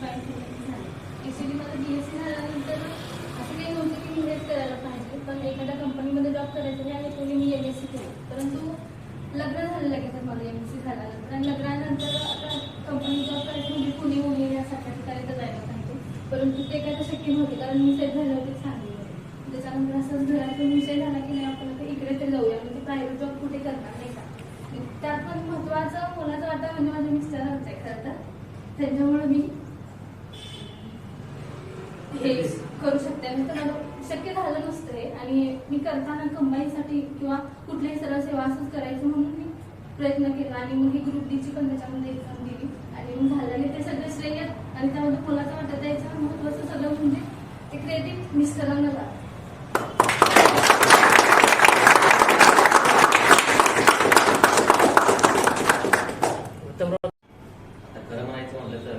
Actually मला बी S C झाल्यानंतर असं काही नव्हतं की मी हेच करायला पाहिजे पण एखाद्या कंपनीमध्ये जॉब करायचं आणि कोणी मी एम एस सी केली परंतु लग्न झालं लगेच मला एम एस सी झाल्यानंतर आणि लग्नानंतर आता कंपनी जॉब करायची म्हणजे पुणे वगैरे यासारख्या ठिकाणी तर जायला पाहिजे परंतु ते काय तर शक्य नव्हते कारण मी सेट झाले होते सांगली त्याच्यानंतर असंच घरातून विषय झाला की नाही आपण इकडे ते जाऊया. म्हणजे प्रायव्हेट जॉब कुठे करणार नाही का? त्यात पण महत्त्वाचं मुलाचं वाटा म्हणजे माझ्या मिस्टरांचं आहे खरं तर. त्यांच्यामुळे मी हे करू शकते. मी तर शक्य झालं नसतं हे आणि मी करताना कंबाईसाठी किंवा कुठल्याही सरळ सेवा असंच करायचं म्हणून मी प्रयत्न केला. आणि मग ही ग्रुप डीची पण त्याच्यामध्ये एक्झाम दिली. आणि मग झालेले ते सगळे श्रेय आणि त्यामध्ये मुलाचं वाटत द्यायचं महत्वाचं सगळं म्हणजे ते क्रेडिट मिस्टरांना जातं उत्तमराव आता खरं म्हणायचं म्हणलं तर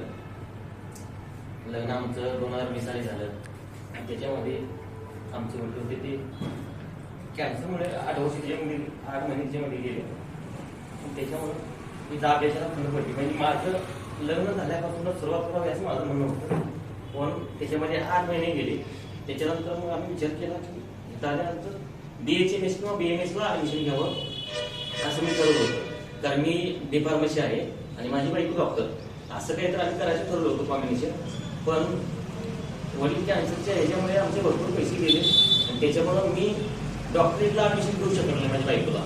लग्न आमचं दोन हजार वीस साली झालं. आणि त्याच्यामध्ये आमचे वडील होते ते कॅन्सरमुळे आठ वर्ष त्याच्यामध्ये आठ महिने त्याच्यामध्ये गेले. त्याच्यामुळे मी जाब अभ्यासाला खंड पडली. म्हणजे माझं लग्न झाल्यापासूनच सुरुवात करावी असं माझं म्हणणं होतं. पण त्याच्यामध्ये आठ महिने गेले. त्याच्यानंतर मग आम्ही विचार केला की झाल्यानंतर बी एच एम एस किंवा बी एम एसला ऍडमिशन घ्यावं असं मी ठरवलं होतं. कारण मी डिफार्मसी आहे आणि माझी बायको डॉक्टर असं काही तर आम्ही करायचं ठरवलं होतो कॉम्बिनेशन पण वडील कॅन्सरच्या ह्याच्यामुळे आमचे भरपूर पैसे गेले. आणि त्याच्यामुळं मी डॉक्टरेटला ॲडमिशन करू शकलो नाही माझ्या बायकोला.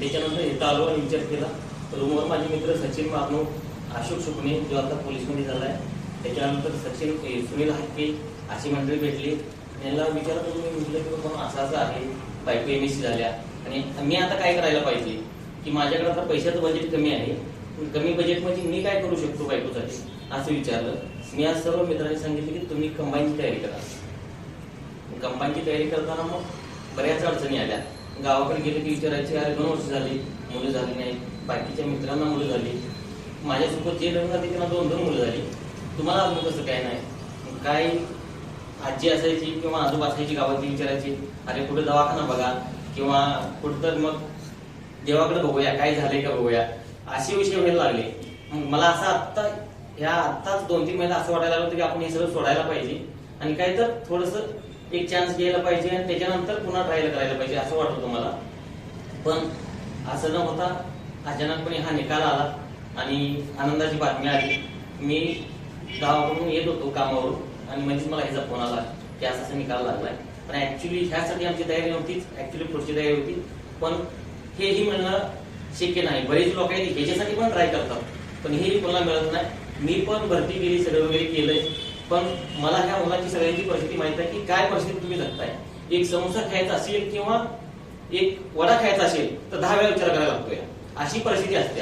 त्याच्यानंतर इथं आलो आणि विचार केला. रूमवर माझे मित्र सचिन मानू अशोक सुकणे जो आता पोलीसमध्ये झाला आहे त्याच्यानंतर सचिन सुनील हाके अशी मंडळी भेटली. यांना विचारत होतो मी म्हटलं की बाबा असं असं आहे. बायको एम एस सी झाल्या. आणि मी आता काय करायला पाहिजे? की माझ्याकडे आता पैशाचं बजेट कमी आहे. कमी बजेटमध्ये मी काय करू शकतो बायकोसाठी? असं विचारलं. मी आज सर्व मित्रांनी सांगितलं की तुम्ही कंबाईनची तयारी करा. कंबाईनची तयारी करताना मग बऱ्याच अडचणी आल्या. गावाकडे गेले की विचारायचे अरे दोन वर्ष झाली मुलं झाली नाही बाकीच्या मित्रांना मुलं झाली. माझ्यासोबत जे लग्न झाले त्यांना दोन दोन मुलं झाली. तुम्हाला अजून कसं काय नाही. काय आजी असायची किंवा आजोबा असायची गावातली विचारायची अरे कुठे दवाखाना बघा किंवा कुठं तर मग देवाकडे बघूया काय झालंय का बघूया. असे विषय व्हायला लागले. मग मला असं आत्ता ह्या आत्ताच दोन तीन महिने असं वाटायला लागलं होतं की आपण हे सगळं सोडायला पाहिजे. आणि काय तर थोडस एक चान्स घ्यायला पाहिजे आणि त्याच्यानंतर पुन्हा ट्रायल करायला पाहिजे असं वाटत होतं मला. पण असं न होता अचानकपणे हा निकाल आला आणि आनंदाची बातमी आली. मी गावाकडून येत होतो कामावरून आणि म्हणजेच मला ह्याचा फोन आला की असा असा निकाल लागलाय. पण ऍक्च्युली ह्यासाठी आमची तयारी नव्हतीच. ऍक्च्युली पुढची तयारी होती. पण हेही म्हणणं शक्य नाही. बरेच लोक आहेत ह्याच्यासाठी पण ट्राय करतात. पण हेही कोणाला मिळत नाही. मी पण भरती केली सगळं वगैरे केलंय. पण मला ह्या मुलाची सगळ्यांची परिस्थिती माहीत आहे की काय परिस्थिती तुम्ही जगताय? एक समोसा खायचा असेल किंवा एक वडा खायचा असेल तर दहा वेळा विचार करायला लागतोय. अशी परिस्थिती असते.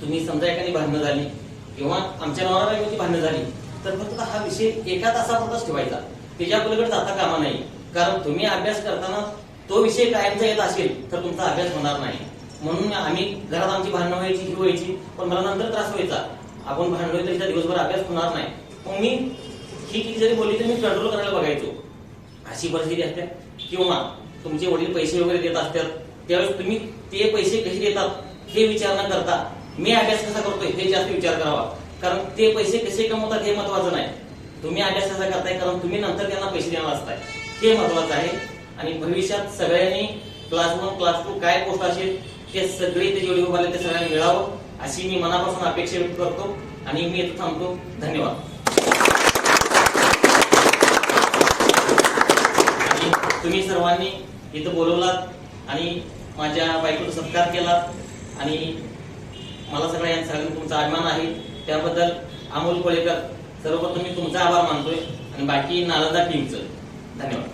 तुम्ही समजा एखादी भांडणं झाली किंवा आमच्या नावाला एखादी भांडणं झाली तर फक्त हा विषय एका तासापुरताच ठेवायचा. त्याच्या पलीकडे जाता कामा नाही. कारण तुम्ही अभ्यास करताना तो विषय कायमचा येत असेल तर तुमचा अभ्यास होणार नाही. म्हणून आम्ही घरात आमची भांडणं व्हायची ही व्हायची पण मला नंतर त्रास व्हायचा. आपण भांडलोय तर हिचा दिवसभर अभ्यास होणार नाही. मग मी ही किती जरी बोलली तर मी कंट्रोल करायला बघायचो. अशी परिस्थिती असते. किंवा तुमचे वडील पैसे वगैरे देत असतात त्यावेळेस तुम्ही ते पैसे कसे देतात हे विचार न करता. मी अभ्यास कसा करतोय हे जास्त विचार करावा. कारण ते पैसे कसे कमवतात हे महत्वाचं नाही. तुम्ही अभ्यास कसा करताय कारण तुम्ही नंतर त्यांना पैसे देणार असताय. हे महत्वाचं आहे. आणि भविष्यात सगळ्यांनी क्लास वन क्लास टू काय पोस्ट असेल ते सगळे ते जेवढे उभारले ते सगळ्यांना मिळावं अशी मी मनापासून अपेक्षा व्यक्त करतो आणि मी इथं थांबतो. धन्यवाद. आणि तुम्ही सर्वांनी इथं बोलवलात आणि माझ्या बायकोचा सत्कार केलात आणि मला सगळ्या सगळ्यांना तुमचा अभिमान आहे. त्याबद्दल अमोल कोळेकर सर्वप्रथम मी तुमचा आभार मानतोय आणि बाकी नालंदा टीमचं धन्यवाद.